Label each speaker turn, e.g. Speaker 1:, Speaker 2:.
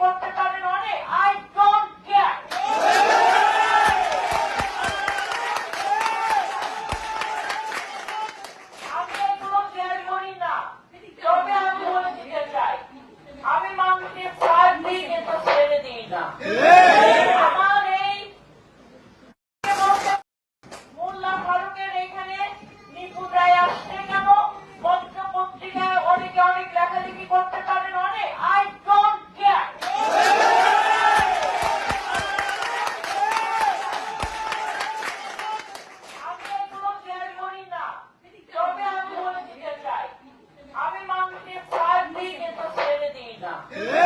Speaker 1: করতে পারেন অনেক। আই ডোন্ট কেয়ার আমি এগুলো করি না। তবে আমি বলে দিতে চাই, আমি মানুষকে প্রায় দিই এটা ছেড়ে দিই না। Yeah.